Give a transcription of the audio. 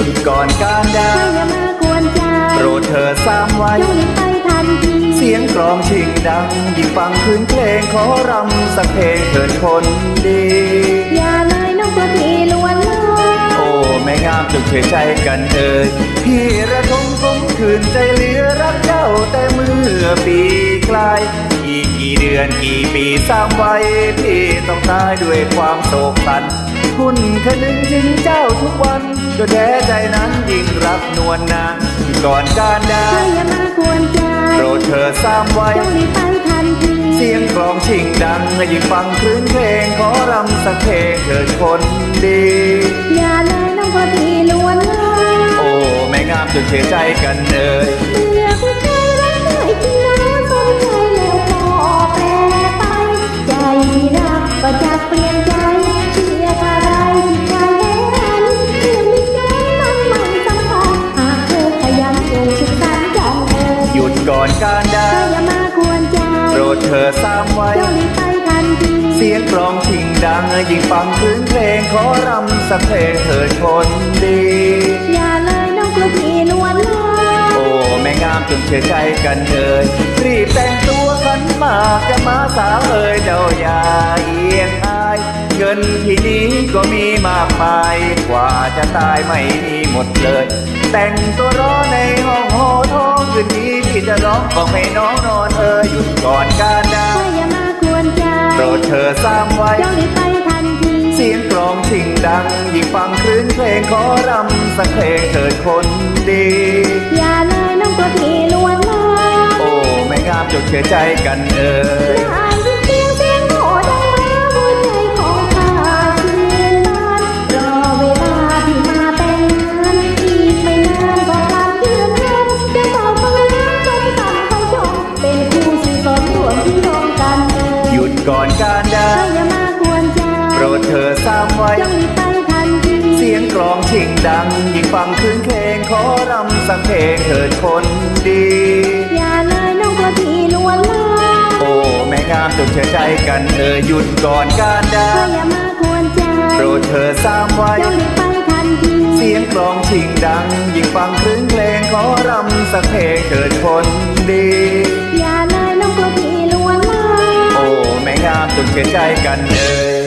ุดก่อนการด่าอย่ามากวนใจโปรดเธอสามไว้จงหลีกไปทันทีเสียงกลองชิงดัง ยิ่งฟังคืนเพลงขอรำสักเพลงเถิดคนดี อย่าเลยน้องตัวพี่ลวนลอยโอ้แม่งามจุกเฉยใจกันเอ่ยพี่ระทมสมคืนใจเหลือรักเจ้าแต่เมื่อปีไกลอีกกี่เดือนกี่ปีสามไว้พี่ต้องตายด้วยความโศกสัน คุณคะนึงถึงเจ้าทุกวันก็แท้ใจนั้นยิ่งรักนวลนางก่อนการดาเธออย่ามากวนใจโปรดเธอสร้างไว้เจ้ารีบไปทันทีเสียงกลองชิงดังยิ่งฟังคลื่นเพลงขอรำสักเพลงเถิดคนดี อย่าเลยน้องตัวพี่ล้วนลอยโอ้แม่งามจนเสียใจกันเอ่ยารดาเธออย่ามากวนใจโปรดเธอสร้างไว้เจ้ารีบไปทันทีเสียงกลองชิงดังยิ่งฟังคลื่นเพลงขอรำสักเพลงเถิดคนดี อย่าเลยน้องกลัวพี่ล้วนลอยโอ้แม่งามจนเชื่อใจกันเอ่ยรีบแต่งตัวขันหมากจะมาสาวเอ่ยเจ้าอย่าเอียงอายเงินที่นี้ก็มีมากมาย กว่าจะตายไม่มีหมดเลย แต่งตัวรอในห้องโหทองคืนนี้ ที่จะร้องบอกให้น้องนอนเอ่ยหยุดก่อนการดาเธออย่ามากวนใจโปรดเธอสร้างไว้เจ้ารีบไปทันทีเสียงกลองชิงดัง ยิ่งฟังคลื่นเพลงขอรำสักเพลงเถิดคนดี อย่าเลยน้องกลัวพี่ล้วนลอยโอ้แม่งามจดเชื่อใจกันเอ่ยได้ยิ โปรดเธอสร้างไว้เจ้ารีบไปทันทีเสียงกลองชิงดัง ยิ่งฟังคลื่นเพลงขอรำสักเพลงเถิดคนดี อย่าเลยน้องกลัวพี่ล้วนลอยโอ้แม่งามจดเชื่อใจกันเอ่ยหยุดก่อนการดาเธออย่ามากวนใจโปรดเธอสร้างไว้เจ้ารีบไปทันทีเสียงกลองชิงดัง ยิ่งฟังคลื่นเพลงขอรำสักเพลงเถิดคนดี อย่าเลยน้องกลัวพี่ล้วนลอยโอ้แม่งามจนเชื่อใจกันเอ่ย